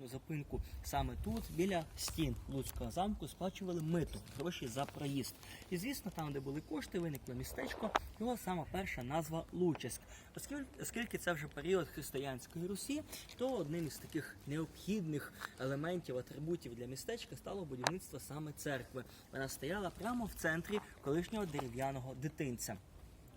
На зупинку саме тут, біля стін Луцького замку, сплачували мито, гроші за проїзд. І звісно, там, де були кошти, виникло містечко, його сама перша назва. Оскільки, оскільки це вже період християнської Русі, то одним із таких необхідних елементів, атрибутів для містечка стало будівництво саме церкви. Вона стояла прямо в центрі колишнього дерев'яного дитинця.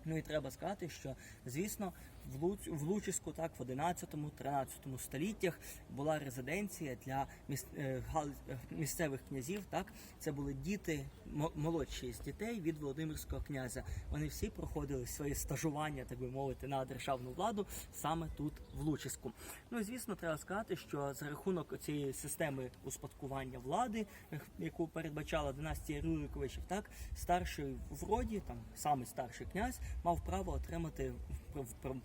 Ну і треба сказати, що звісно в Луц в Лучиську, так в 11-13 століттях була резиденція для е, е, місцевих князів. Так це були діти мо- молодші з дітей від Володимирського князя. Вони всі проходили своє стажування, так би мовити, на державну владу саме тут, в Лучиську. Ну і звісно, треба сказати, що за рахунок цієї системи успадкування влади, яку передбачала династія Рюриковичів, так старший в роді, там самий старший князь, мав право отримати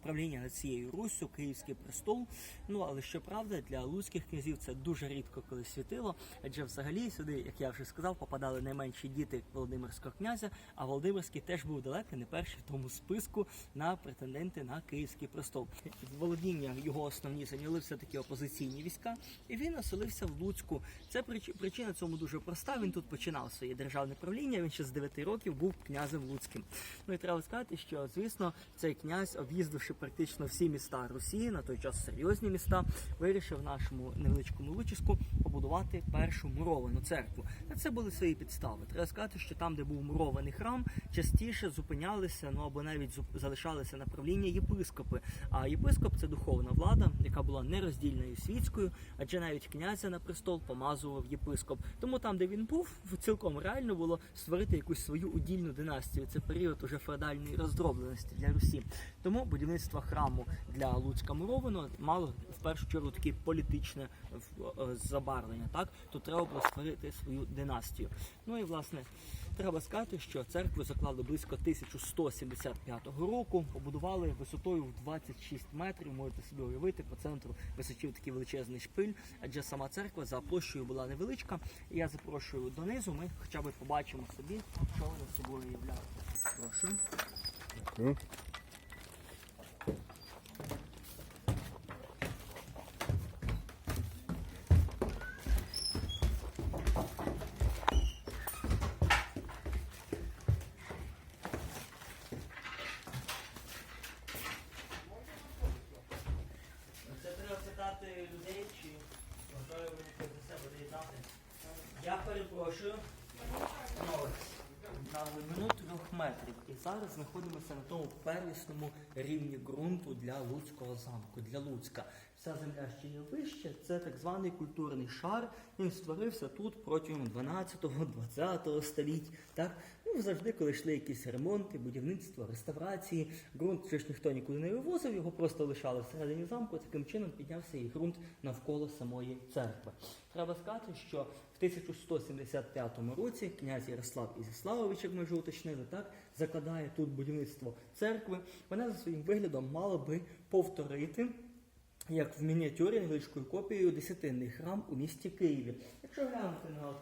правління над цією Руссю, Київський престол. Ну але щоправда, для луцьких князів це дуже рідко коли світило, адже взагалі сюди, як я вже сказав, попадали найменші діти Володимирського князя, а Володимирський теж був далеко не перший в тому списку на претенденти на Київський престол. Володіння його основні зайняли все таки опозиційні війська, і він оселився в Луцьку. Це причина цьому дуже проста. Він тут починав своє державне правління. Він ще з 9 років був князем Луцьким. Ну і треба сказати, що звісно цей князь, об'їздивши практично всі міста Росії, на той час серйозні міста, вирішив нашому невеличкому Лучиську побудувати першу муровану церкву. На це були свої підстави. Треба сказати, що там, де був мурований храм, частіше зупинялися, ну або навіть залишалися на правління єпископи. А єпископ це духовна влада, яка була нероздільною світською, адже навіть князя на престол помазував єпископ. Тому там, де він був, цілком реально було створити якусь свою удільну династію. Це період уже феодальної роздробленості для Русі. Тому будівництво храму для Луцька Мурованого мало в першу чергу таке політичне забарвлення. Так тут треба було створити свою династію. Ну і власне треба сказати, що церкву заклали близько 1175 року. Побудували висотою в 26 метрів. Можете собі уявити по центру височив такий величезний шпиль, адже сама церква за площею була невеличка. Я запрошую донизу. Ми хоча б побачимо собі, що вони собою являють. Прошу. Дякую. Це треба питати людей, чи готові вони це за себе доєднати. Я перепрошую. Ну, На глибину трьох метрів. І зараз знаходимося на тому первісному рівні ґрунту для Луцького замку, для Луцька. Вся земля ще є вище, це так званий культурний шар. Він створився тут протягом 12-20 століть. Так? Ну, завжди, коли йшли якісь ремонти, будівництво, реставрації, ґрунт ще ж ніхто нікуди не вивозив, його просто лишали всередині замку. Таким чином піднявся і ґрунт навколо самої церкви. Треба сказати, що в 1175 році князь Ярослав Ізяславович, як ми вже уточнили, так закладає тут будівництво церкви. Вона за своїм виглядом мала би повторити. Як в мініатюрі невеличкою копією десятинний храм у місті Києві. Якщо глянути на от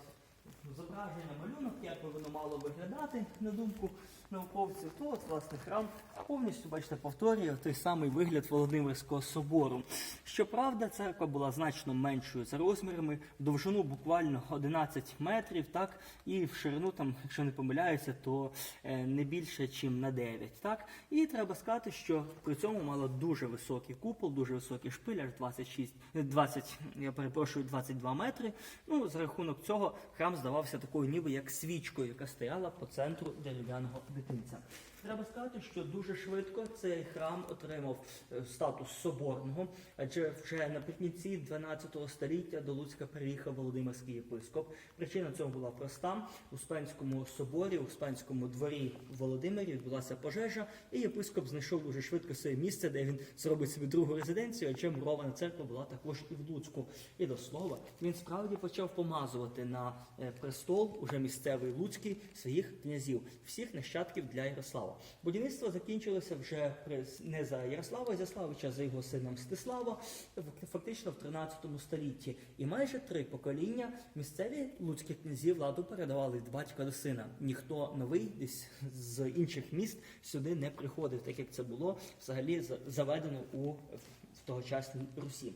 зображення малюнок, як би воно мало виглядати, на думку науковців, то от власне храм повністю, бачите, повторює той самий вигляд Володимирського собору. Щоправда, церква була значно меншою за розмірами, в довжину буквально 11 метрів, так, і в ширину, там, якщо не помиляюся, то е, не більше, ніж на 9. Так? І треба сказати, що при цьому мала дуже високий купол, дуже високий шпиль, аж 26, е, 20, я перепрошую, 22 метри. Ну, за рахунок цього храм здавався такою ніби як свічкою, яка стояла по центру дерев'яного дитинця. Треба сказати, що дуже швидко цей храм отримав е, статус соборного, адже вже наприкінці 12 століття до Луцька приїхав Володимирський єпископ. Причина цього була проста: у Спенському соборі, у Спенському дворі в Володимирі відбулася пожежа, і єпископ знайшов дуже швидко своє місце, де він зробить собі другу резиденцію, адже мурована церква була також і в Луцьку. І до слова, він справді почав помазувати на е, престол уже місцевий Луцький своїх князів, всіх нащадків для Ярослава. Будівництво закінчилося вже не за Ярослава Ізяславича, а за його сином Стислава, фактично в 13 столітті. І майже три покоління місцеві луцькі князі владу передавали від батька до сина. Ніхто новий десь з інших міст сюди не приходив, так як це було взагалі заведено у в тогочасній Русі.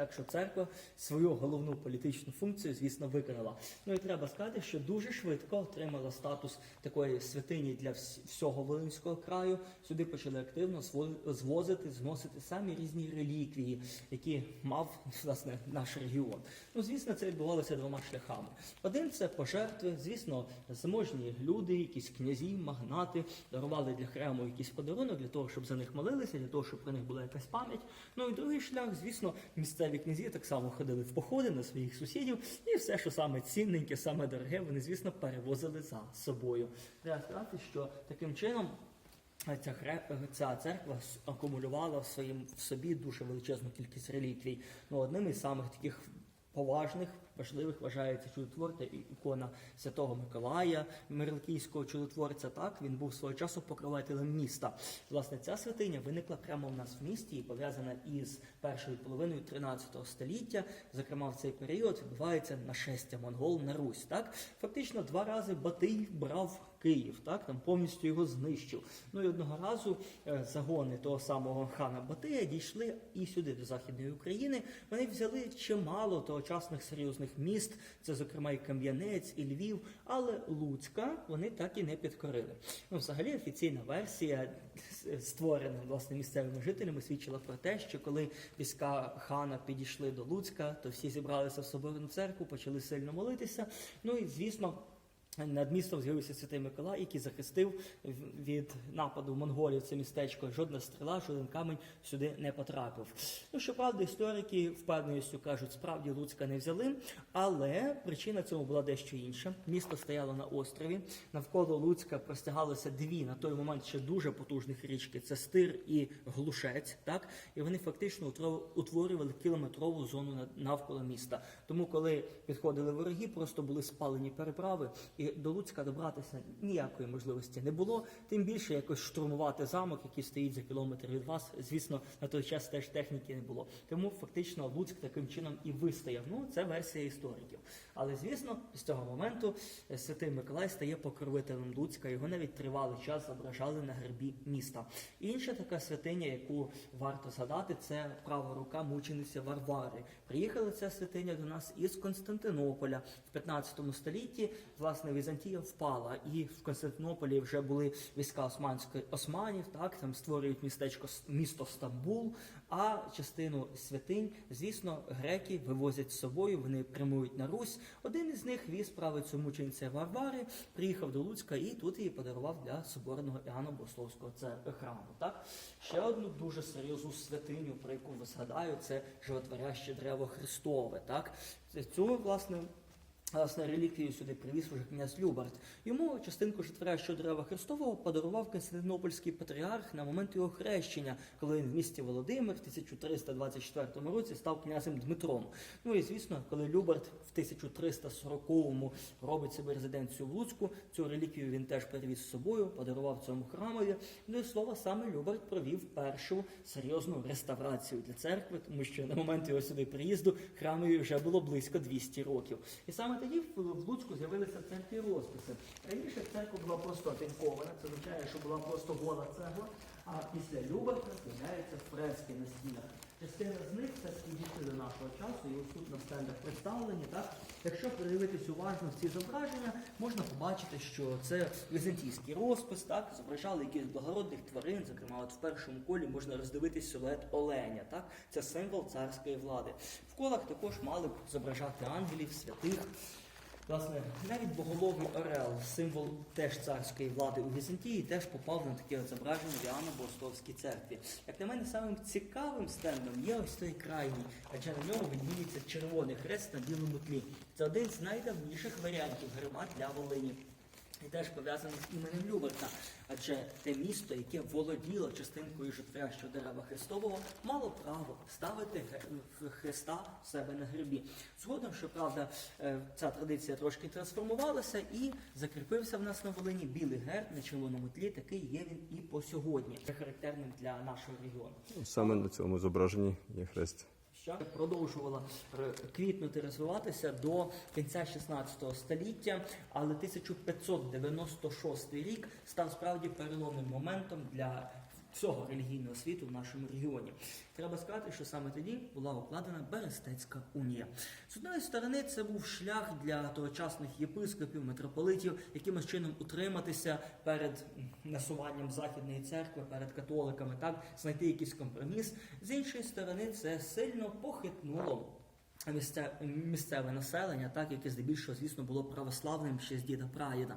Так що церква свою головну політичну функцію, звісно, виконала. Ну і треба сказати, що дуже швидко отримала статус такої святині для всього Волинського краю. Сюди почали активно звозити, зносити самі різні реліквії, які мав власне наш регіон. Ну, звісно, це відбувалося двома шляхами. Один це пожертви, звісно, заможні люди, якісь князі, магнати дарували для храму якийсь подарунок для того, щоб за них молилися, для того, щоб про них була якась пам'ять. Ну і другий шлях, звісно, місцеві князі так само ходили в походи на своїх сусідів, і все, що саме цінненьке, саме дороге, вони, звісно, перевозили за собою. Треба сказати, що таким чином. Ця, хреп, ця церква акумулювала в, своїм, в собі дуже величезну кількість реліквій. Ну, одним із самих таких поважних, важливих вважається чудотворця і ікона Святого Миколая, Мирликійського чудотворця. Так він був свого часу покровителем міста. Власне, ця святиня виникла прямо в нас в місті і пов'язана із першою половиною 13 століття. Зокрема, в цей період відбувається нашестя монгол на Русь. Так фактично два рази Батий брав. Київ, так там повністю його знищив. Ну і одного разу е, загони того самого хана Батия дійшли і сюди, до західної України. Вони взяли чимало тогочасних серйозних міст, це зокрема і Кам'янець, і Львів, але Луцька вони так і не підкорили. Ну, взагалі, офіційна версія, створена власне місцевими жителями, свідчила про те, що коли війська хана підійшли до Луцька, то всі зібралися в соборну церкву, почали сильно молитися. Ну і звісно. Над містом з'явився святий Миколай, який захистив від нападу монголів це містечко. Жодна стріла, жоден камень сюди не потрапив. Ну щоправда, історики впевненістю кажуть, справді Луцька не взяли, але причина цьому була дещо інша. Місто стояло на острові. Навколо Луцька простягалося дві на той момент ще дуже потужних річки: це Стир і Глушець. Так і вони фактично утворювали кілометрову зону навколо міста. Тому, коли підходили вороги, просто були спалені переправи, і до Луцька добратися ніякої можливості не було. Тим більше якось штурмувати замок, який стоїть за кілометр від вас. Звісно, на той час теж техніки не було. Тому фактично Луцьк таким чином і вистояв. Ну це версія істориків. Але звісно, з цього моменту е, святий Миколай стає покровителем Луцька. Його навіть тривалий час зображали на гербі міста. Інша така святиня, яку варто згадати, це права рука мучениця Варвари. Приїхала ця святиня до нас із Константинополя в 15 столітті. Власне, Візантія впала, і в Константинополі вже були війська османської османів. Так там створюють містечко місто Стамбул. А частину святинь, звісно, греки вивозять з собою. Вони прямують на Русь. Один із них віз правицю мучениця Варвари, приїхав до Луцька і тут її подарував для соборного Іоанна Богословського храму. Так ще одну дуже серйозну святиню, про яку ви згадаю, це животворяще древо Христове. Так цю власне. Власне, реліквію сюди привіз уже князь Любарт. Йому частинку житворящого дерева Христового подарував Константинопольський патріарх на момент його хрещення, коли він в місті Володимир в 1324 році став князем Дмитром. Ну і звісно, коли Любарт в 1340-му робить собі резиденцію в Луцьку, цю реліквію він теж перевіз з собою, подарував цьому храмові. Ну і слово саме Любарт провів першу серйозну реставрацію для церкви, тому що на момент його сюди приїзду храмові вже було близько 200 років. І саме тоді в Луцьку з'явилися церкві розписи. Раніше церква була просто тинькована, це означає, що була просто гола цегла, а після Любарта з'являються фрески на стінах. Частина з них це дійшли до нашого часу, і ось тут на стендах представлені. Так? Якщо подивитись уважно в ці зображення, можна побачити, що це візантійський розпис, так? зображали якихось благородних тварин, зокрема, от в першому колі можна роздивитись силует оленя. Так? Це символ царської влади. В колах також мали б зображати ангелів, святих. Власне, навіть боголовий Орел, символ теж царської влади у Візантії, теж попав на таке зображення в Іоанна Богословській церкві. Як на мене, самим цікавим стендом є ось той крайній, адже на ньому видніється червоний хрест на білому тлі. Це один з найдавніших варіантів грима для Волині. І теж пов'язаний з іменем Люберта, адже те місто, яке володіло частинкою життящого дерева Христового, мало право ставити Христа в себе на грибі. Згодом, щоправда, е, ця традиція трошки трансформувалася і закріпився в нас на Волині білий герб на червоному тлі. Такий є він і по сьогодні. Характерним для нашого регіону. Саме на цьому зображенні є хрест. Що? Продовжувала квітнути, розвиватися до кінця 16 століття, але 1596 рік став справді переломним моментом для всього релігійного світу в нашому регіоні. Треба сказати, що саме тоді була укладена Берестецька унія. З одної сторони, це був шлях для тогочасних єпископів, митрополитів, якимось чином утриматися перед насуванням західної церкви, перед католиками, так знайти якийсь компроміс. З іншої сторони, це сильно похитнуло. Місце, місцеве населення, так яке здебільшого, звісно, було православним ще з діда прадіда.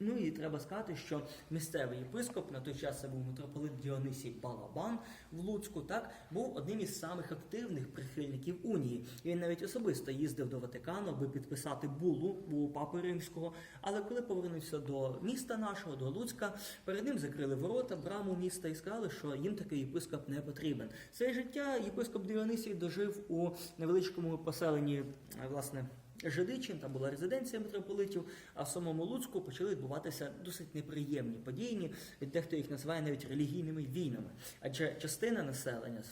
Ну і треба сказати, що місцевий єпископ на той час це був митрополит Діонисій Балабан в Луцьку, так був одним із самих активних прихильників унії. І він навіть особисто їздив до Ватикану, аби підписати булу булу папи римського. Але коли повернувся до міста нашого, до Луцька, перед ним закрили ворота, браму міста і сказали, що їм такий єпископ не потрібен. Своє життя єпископ Діонисій дожив у невеличкому поселенні, е, власне. Жидичин, там була резиденція митрополитів, а в самому Луцьку почали відбуватися досить неприємні події. Дехто їх називає навіть релігійними війнами. Адже частина населення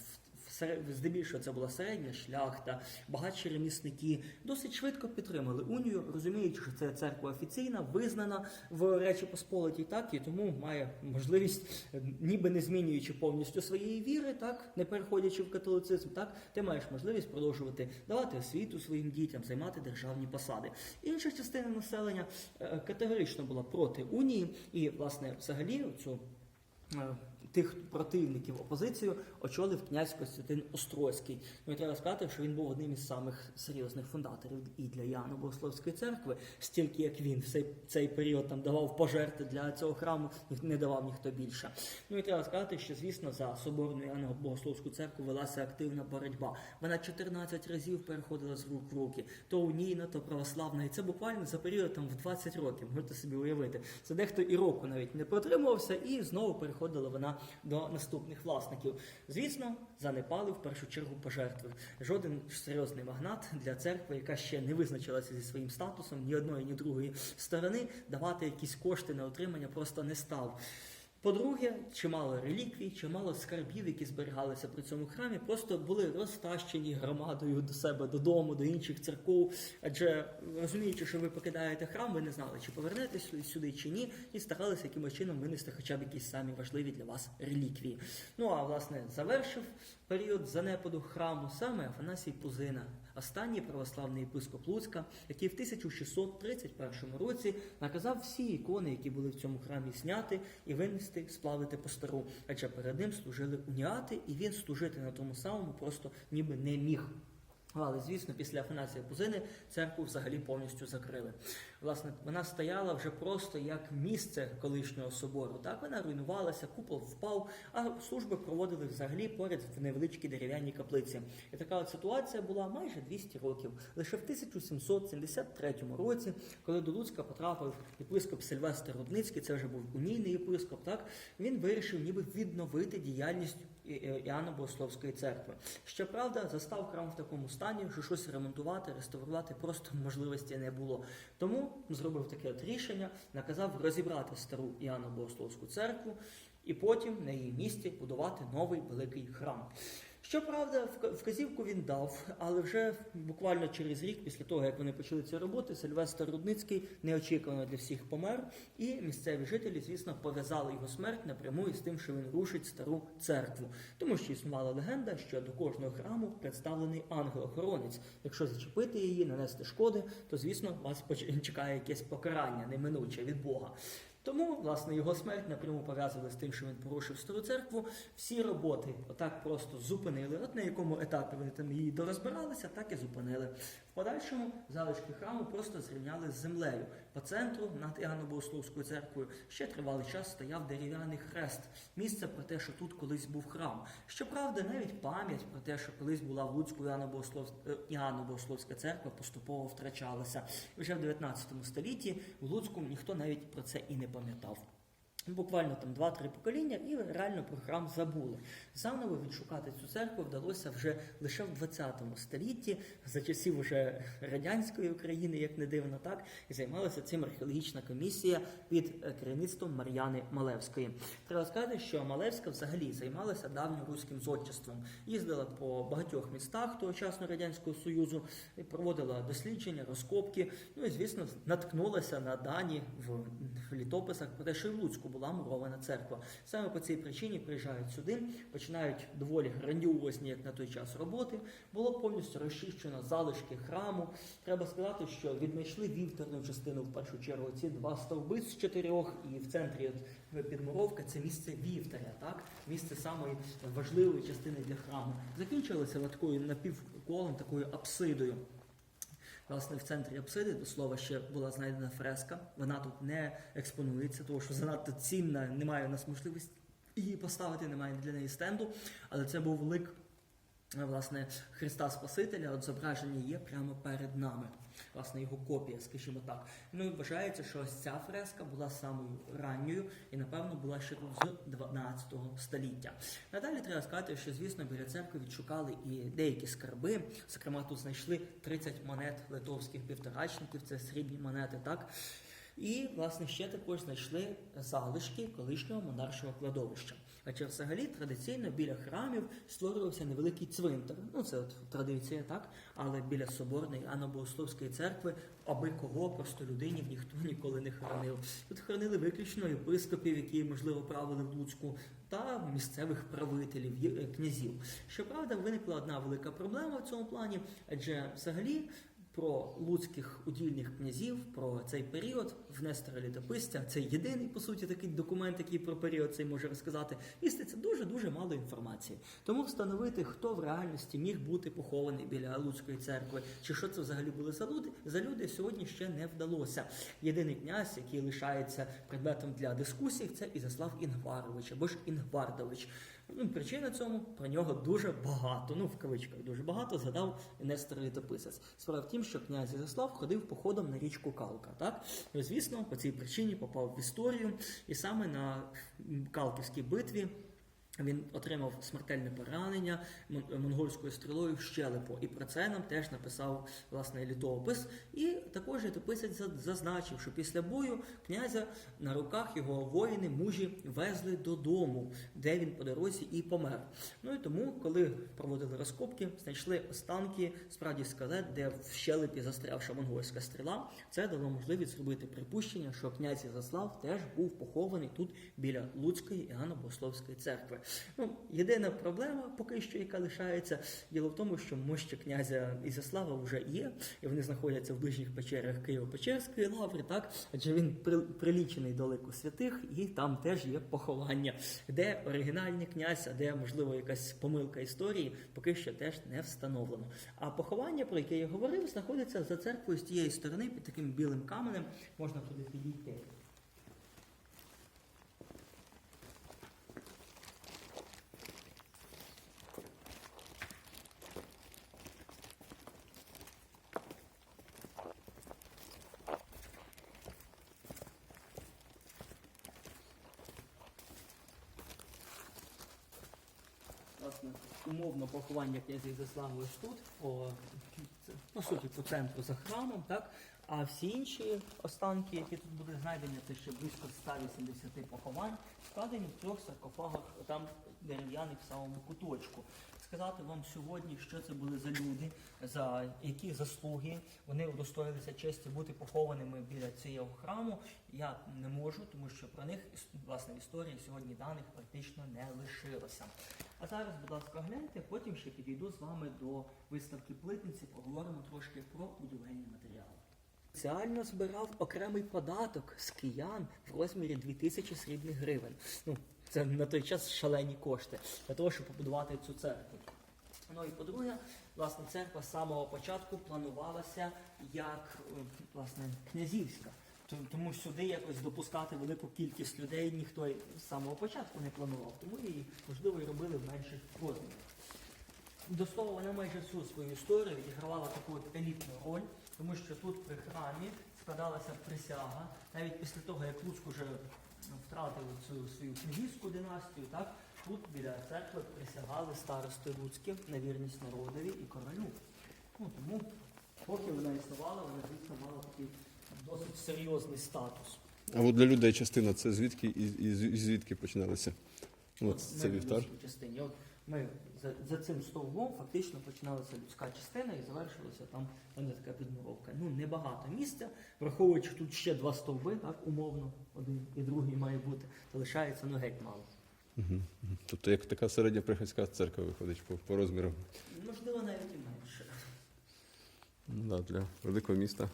здебільшого це була середня шляхта, багатші ремісники досить швидко підтримали унію, розуміючи, що це церква офіційна, визнана в Речі Посполитій, так і тому має можливість, е, ніби не змінюючи повністю своєї віри, так не переходячи в католицизм, так ти маєш можливість продовжувати давати освіту своїм дітям, займати державні посади. Інша частина населення е, категорично була проти унії, і власне взагалі цю. Тих противників опозицію очолив князь Костянтин Острозький. Ну і треба сказати, що він був одним із самих серйозних фундаторів і для Яна Богословської церкви, стільки як він в цей, період там давав пожерти для цього храму, не давав ніхто більше. Ну і треба сказати, що звісно за соборну Яна Богословську церкву велася активна боротьба. Вона 14 разів переходила з рук в руки, то унійна, то православна. І це буквально за період там в 20 років. Можете собі уявити. Це дехто і року навіть не протримувався, і знову переходила вона до наступних власників. Звісно, занепали в першу чергу пожертви. Жоден серйозний магнат для церкви, яка ще не визначилася зі своїм статусом ні одної, ні другої сторони, давати якісь кошти на отримання просто не став. По-друге, чимало реліквій, чимало скарбів, які зберігалися при цьому храмі, просто були розтащені громадою до себе додому, до інших церков. Адже розуміючи, що ви покидаєте храм, ви не знали, чи повернетесь сюди чи ні, і старалися якимось чином винести хоча б якісь самі важливі для вас реліквії. Ну а власне завершив період занепаду храму саме Афанасій Пузина, останній православний єпископ Луцька, який в 1631 році наказав всі ікони, які були в цьому храмі, зняти і винести, сплавити по стару. Адже перед ним служили уніати, і він служити на тому самому просто ніби не міг. Але, звісно, після Афанасія Пузини церкву взагалі повністю закрили. Власне, вона стояла вже просто як місце колишнього собору. Так вона руйнувалася, купол впав, а служби проводили взагалі поряд в невеличкій дерев'яній каплиці. І така от ситуація була майже 200 років. Лише в 1773 році, коли до Луцька потрапив єпископ Сильвестр Рудницький, це вже був унійний єпископ, так він вирішив ніби відновити діяльність Іоанна Богословської церкви. Щоправда, застав храм в такому стані, що щось ремонтувати, реставрувати просто можливості не було. Тому зробив таке от рішення, наказав розібрати стару Іоанна Богословську церкву і потім на її місці будувати новий великий храм. Щоправда, вказівку він дав, але вже буквально через рік після того, як вони почали ці роботи, Сильвестр Рудницький неочікувано для всіх помер, і місцеві жителі, звісно, пов'язали його смерть напряму із тим, що він рушить стару церкву. Тому що існувала легенда, що до кожного храму представлений ангел-охоронець. Якщо зачепити її, нанести шкоди, то звісно вас чекає якесь покарання неминуче від Бога. Тому, власне, його смерть напряму пов'язували з тим, що він порушив стару церкву. Всі роботи отак просто зупинили. От на якому етапі вони там її дорозбиралися, так і зупинили. Подальшому залишки храму просто зрівняли з землею. По центру над Іоанно-Богословською церквою ще тривалий час стояв дерев'яний хрест. Місце про те, що тут колись був храм. Щоправда, навіть пам'ять про те, що колись була в Луцьку Іоанно-Богослов- е, Іоанно-Богословська церква, поступово втрачалася. Вже в 19 столітті в Луцьку ніхто навіть про це і не пам'ятав. Буквально там два-три покоління і реально про храм забули. Заново відшукати цю церкву вдалося вже лише в 20 столітті, за часів уже радянської України, як не дивно, так і займалася цим археологічна комісія під е, керівництвом Мар'яни Малевської. Треба сказати, що Малевська взагалі займалася давньоруським зодчеством, їздила по багатьох містах тогочасного радянського союзу, проводила дослідження, розкопки. Ну і звісно, наткнулася на дані в, літописах про те, що в Луцьку була мурована церква. Саме по цій причині приїжджають сюди, починають доволі грандіозні, як на той час, роботи. Було повністю розчищено залишки храму. Треба сказати, що віднайшли вівторну частину в першу чергу. Ці два стовби з чотирьох, і в центрі підмуровка це місце вівтаря, так місце самої важливої частини для храму. Закінчилося такою напівколом, такою апсидою. Власне, в центрі апсиди до слова ще була знайдена фреска. Вона тут не експонується, тому що занадто цінна, немає у нас можливості її поставити, немає для неї стенду. Але це був лик власне Христа Спасителя. От зображення є прямо перед нами. Власне, його копія, скажімо так. Ну і вважається, що ось ця фреска була самою ранньою і, напевно, була ще тут з 12 століття. Надалі треба сказати, що звісно біля церкви відшукали і деякі скарби. Зокрема, тут знайшли 30 монет литовських півторачників, це срібні монети, так. І, власне, ще також знайшли залишки колишнього монаршого кладовища. Хоча взагалі традиційно біля храмів створювався невеликий цвинтар. Ну це от традиція, так. Але біля соборної Анно-Богословської церкви, аби кого просто людині ніхто ніколи не хоронив. Тут хоронили виключно єпископів, які можливо правили в Луцьку, та місцевих правителів, е, князів. Щоправда, виникла одна велика проблема в цьому плані, адже взагалі про луцьких удільних князів, про цей період в Нестора Літописця. Це єдиний, по суті, такий документ, який про період цей може розказати. Міститься дуже-дуже мало інформації. Тому встановити, хто в реальності міг бути похований біля Луцької церкви, чи що це взагалі були за люди, за люди сьогодні ще не вдалося. Єдиний князь, який лишається предметом для дискусій, це Ізяслав Інгварович або ж Інгвардович. Ну, причина цьому про нього дуже багато. Ну, в кавичках дуже багато згадав Нестор Літописець. Справа в тім, що князь Ізяслав ходив походом на річку Калка. Так? І, звісно, по цій причині попав в історію, і саме на Калківській битві. Він отримав смертельне поранення мон- монгольською стрілою в щелепу. І про це нам теж написав власне літопис. І також літописець за- зазначив, що після бою князя на руках його воїни мужі везли додому, де він по дорозі і помер. Ну і тому, коли проводили розкопки, знайшли останки справді скелет, де в щелепі застрявша монгольська стріла. Це дало можливість зробити припущення, що князь Ізяслав теж був похований тут біля Луцької і Анно-Богословської церкви. Ну, єдина проблема, поки що, яка лишається, діло в тому, що мощі князя Ізяслава вже є, і вони знаходяться в ближніх печерах Києво-Печерської лаври, так адже він при, прилічений до лику святих, і там теж є поховання, де оригінальний князь, а де можливо якась помилка історії, поки що теж не встановлено. А поховання, про яке я говорив, знаходиться за церквою з тієї сторони під таким білим каменем. Можна туди підійти. Власне, умовно поховання князя Ізяслава ось тут, по, по суті, по центру за храмом, так? А всі інші останки, які тут були знайдені, це ще близько 180 поховань, складені в трьох саркофагах, там дерев'яних в самому куточку. Сказати вам сьогодні, що це були за люди, за які заслуги вони удостоїлися честі бути похованими біля цього храму, я не можу, тому що про них власне історії сьогодні даних практично не лишилося. А зараз, будь ласка, гляньте, потім ще підійду з вами до виставки плитниці, поговоримо трошки про будівельні матеріали. Спеціально збирав окремий податок з киян в розмірі 2000 срібних гривень. Ну, це на той час шалені кошти для того, щоб побудувати цю церкву. Ну і по-друге, власне, церква з самого початку планувалася як власне князівська. Тому сюди якось допускати велику кількість людей ніхто з самого початку не планував, тому її, можливо, і робили в менших розмірах. До слова, вона майже всю свою історію відігравала таку елітну роль, тому що тут при храмі складалася присяга, навіть після того, як Луцьк уже втратив цю свою князівську династію, так, тут біля церкви присягали старости Луцькі на вірність народові і королю. Ну, тому, поки вона існувала, вона, звісно, мала серйозний статус. А от для людей частина це звідки і, і, і звідки починалося? От От це вівтар. Частині. От Ми за, за цим стовбом фактично починалася людська частина і завершилася там, де така підмуровка. Ну, небагато місця, враховуючи тут ще два стовби, так, умовно, один і другий має бути, то лишається ну геть мало. Угу. Тобто як така середня приходська церква виходить по, по розміру. Можливо, навіть і менше. Ну, Да, для великого міста.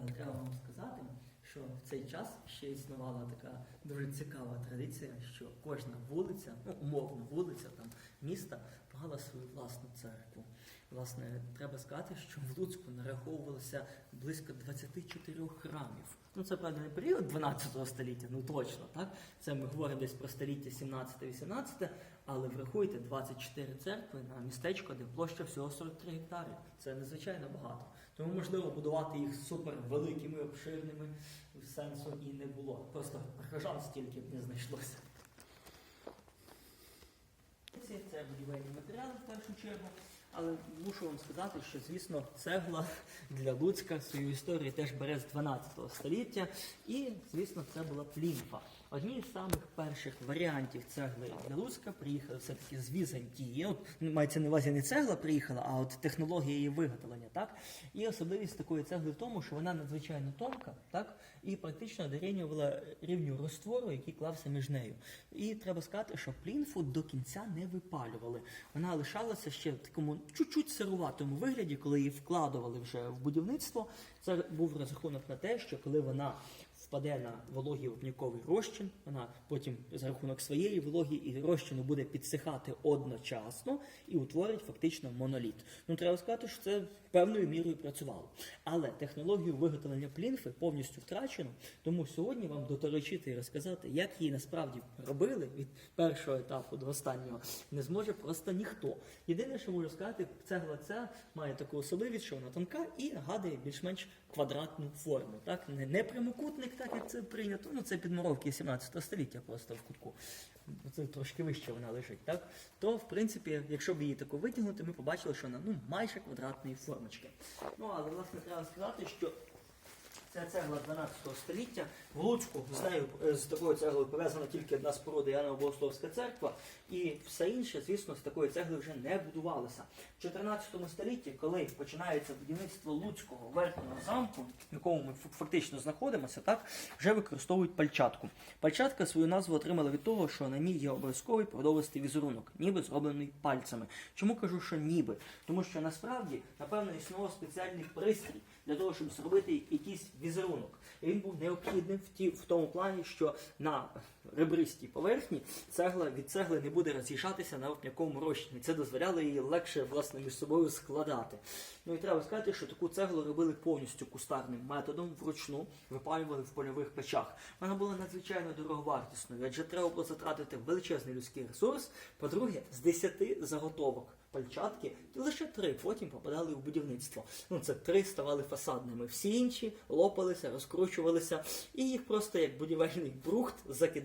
Але треба вам сказати, що в цей час ще існувала така дуже цікава традиція, що кожна вулиця, ну умовно вулиця там міста, мала свою власну церкву. Власне, треба сказати, що в Луцьку нараховувалося близько 24 храмів. Ну це правда не період 12 століття, ну точно, так? Це ми говоримо десь про століття 17-18, але врахуйте 24 церкви на містечко, де площа всього 43 гектари. Це надзвичайно багато. Тому можливо будувати їх супер великими, обширними сенсу і не було. Просто прихожан стільки б не знайшлося. Це будівельні матеріали в першу чергу. Але мушу вам сказати, що звісно цегла для Луцька свою історію теж бере з 12 століття, і звісно, це була плінфа. Одні з самих перших варіантів цегли для Луцька приїхали все-таки з Візантії. От мається на увазі не цегла приїхала, а от технологія її виготовлення. Так? І особливість такої цегли в тому, що вона надзвичайно тонка, так? і практично дорівнювала рівню розтвору, який клався між нею. І треба сказати, що плінфу до кінця не випалювали. Вона лишалася ще в такому чуть-чуть сируватому вигляді, коли її вкладували вже в будівництво. Це був розрахунок на те, що коли вона впаде на вологий вапняковий розчин, вона потім за рахунок своєї вологі і розчину буде підсихати одночасно і утворить фактично моноліт. Ну треба сказати, що це певною мірою працювало. Але технологію виготовлення плінфи повністю втрачено, тому сьогодні вам доторочити і розказати, як її насправді робили від першого етапу до останнього, не зможе просто ніхто. Єдине, що можу сказати, цегла ця має таку особливість, що вона тонка і нагадує більш-менш квадратну форму. Так? Не прямокутник, так як це прийнято. Ну це підморовки 17 століття просто в кутку. Це трошки вище вона лежить, так? То, в принципі, якщо б її таку витягнути, ми побачили, що вона ну, майже квадратної формочки. Ну, але власне треба сказати, що це цегла 12 століття. В Луцьку з нею е, з такою цеглою пов'язана тільки одна споруда Яна Богословська церква, і все інше, звісно, з такої цегли вже не будувалося. В 14 столітті, коли починається будівництво Луцького верхнього замку, в якому ми фактично знаходимося, так вже використовують пальчатку. Пальчатка свою назву отримала від того, що на ній є обов'язковий продовистий візерунок, ніби зроблений пальцями. Чому кажу, що ніби? Тому що насправді, напевно, існував спеціальний пристрій для того, щоб зробити якийсь візерунок. Він був необхідним в, ті, в тому плані, що на ребристій поверхні цегла від цегли не буде роз'їжджатися на вапняковому розчині. Це дозволяло її легше власне між собою складати. Ну і треба сказати, що таку цеглу робили повністю кустарним методом вручну, випалювали в польових печах. Вона була надзвичайно дороговартісною, адже треба було затратити величезний людський ресурс. По-друге, з 10 заготовок пальчатки лише три потім попадали в будівництво. Ну це три ставали фасадними. Всі інші лопалися, розкручувалися, і їх просто як будівельний брухт закидали.